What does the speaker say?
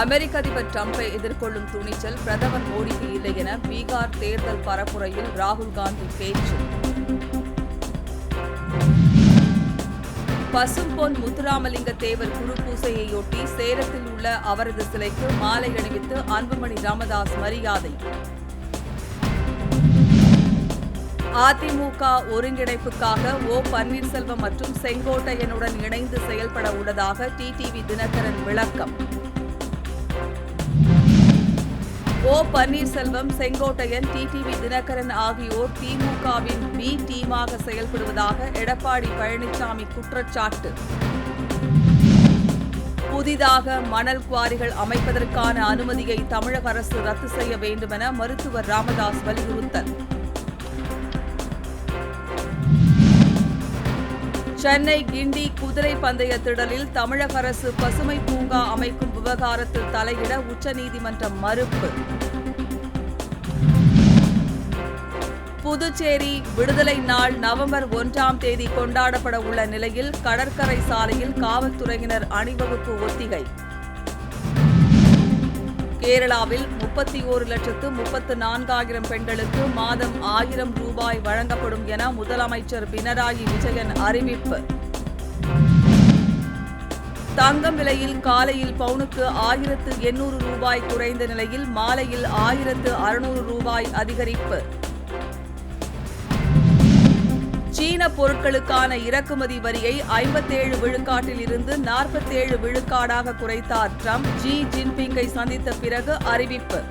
அமெரிக்க அதிபர் டிரம்பை எதிர்கொள்ளும் துணிச்சல் பிரதமர் மோடிக்கு இல்லை என பீகார் தேர்தல் பரப்புரையில் ராகுல் காந்தி பேச்சு. பசும்பொன் முத்துராமலிங்க தேவர் குரு பூசையையொட்டி சேலத்தில் உள்ள அவரது சிலைக்கு மாலை அணிவித்து அன்புமணி ராமதாஸ் மரியாதை. அதிமுக ஒருங்கிணைப்புக்காக ஓ பன்னீர்செல்வம் மற்றும் செங்கோட்டையனுடன் இணைந்து செயல்பட உள்ளதாக டிடிவி தினகரன் விளக்கம். ஓ பன்னீர்செல்வம் செங்கோட்டையன் டிடிவி தினகரன் ஆகியோர் திமுகவின் பி டீமாக செயல்படுவதாக எடப்பாடி பழனிசாமி குற்றச்சாட்டு. புதிதாக மணல் குவாரிகள் அமைப்பதற்கான அனுமதியை தமிழக அரசு ரத்து செய்ய வேண்டுமென மருத்துவர் ராமதாஸ் வலியுறுத்தல். சென்னை கிண்டி குதிரை பந்தய திடலில் தமிழக அரசு பசுமை பூங்கா அமைக்கும் விவகாரத்தில் தலையிட உச்சநீதிமன்றம் மறுப்பு. புதுச்சேரி விடுதலை நாள் நவம்பர் ஒன்றாம் தேதி கொண்டாடப்பட உள்ள நிலையில் கடற்கரை சாலையில் காவல்துறையினர் அணிவகுப்பு ஒத்திகை. கேரளாவில் முப்பத்தி ஓரு லட்சத்து முப்பத்து நான்காயிரம் பெண்களுக்கு மாதம் ஆயிரம் ரூபாய் வழங்கப்படும் என முதலமைச்சர் பினராயி விஜயன் அறிவிப்பு. தங்கம் விலையில் காலையில் பவுனுக்கு ஆயிரத்து எண்ணூறு ரூபாய் குறைந்த நிலையில் மாலையில் ஆயிரத்து அறுநூறு ரூபாய் அதிகரிப்பு. சீன பொருட்களுக்கான இறக்குமதி வரியை ஐம்பத்தேழு விழுக்காட்டில் இருந்து நாற்பத்தேழு விழுக்காடாக குறைத்தார் ட்ரம்ப். ஜி. ஜின்பிங்கை சந்தித்த பிறகு அறிவிப்பு.